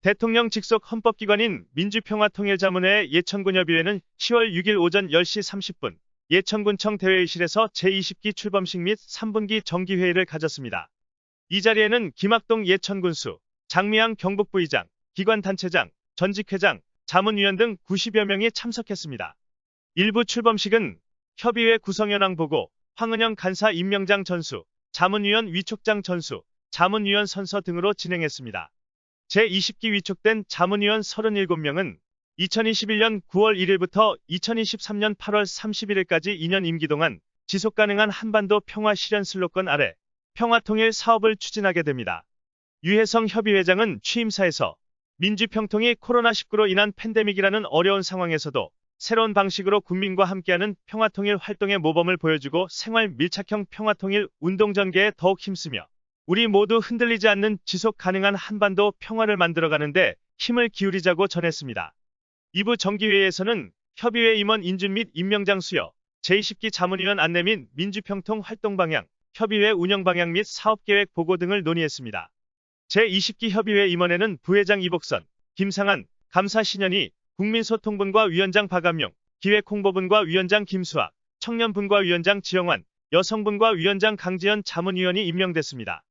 대통령 직속 헌법기관인 민주평화통일자문회의 예천군협의회는 10월 6일 오전 10시 30분 예천군청 대회의실에서 제20기 출범식 및 3분기 정기회의를 가졌습니다. 이 자리에는 김학동 예천군수, 장미양 경북부의장, 기관단체장, 전직회장, 자문위원 등 90여 명이 참석했습니다. 일부 출범식은 협의회 구성현황 보고, 황은영 간사 임명장 전수, 자문위원 위촉장 전수, 자문위원 선서 등으로 진행했습니다. 제20기 위촉된 자문위원 37명은 2021년 9월 1일부터 2023년 8월 31일까지 2년 임기 동안 지속가능한 한반도 평화 실현 슬로건 아래 평화통일 사업을 추진하게 됩니다. 유혜성 협의회장은 취임사에서 민주평통이 코로나19로 인한 팬데믹이라는 어려운 상황에서도 새로운 방식으로 국민과 함께하는 평화통일 활동의 모범을 보여주고 생활 밀착형 평화통일 운동 전개에 더욱 힘쓰며 우리 모두 흔들리지 않는 지속 가능한 한반도 평화를 만들어가는데 힘을 기울이자고 전했습니다. 2부 정기회의에서는 협의회 임원 인준 및 임명장 수여, 제20기 자문위원 안내 및 민주평통 활동 방향, 협의회 운영 방향 및 사업계획 보고 등을 논의했습니다. 제20기 협의회 임원에는 부회장 이복선, 김상한, 감사 신현희, 국민소통분과 위원장 박암용, 기획홍보분과 위원장 김수학, 청년분과 위원장 지영환, 여성분과 위원장 강지연 자문위원이 임명됐습니다.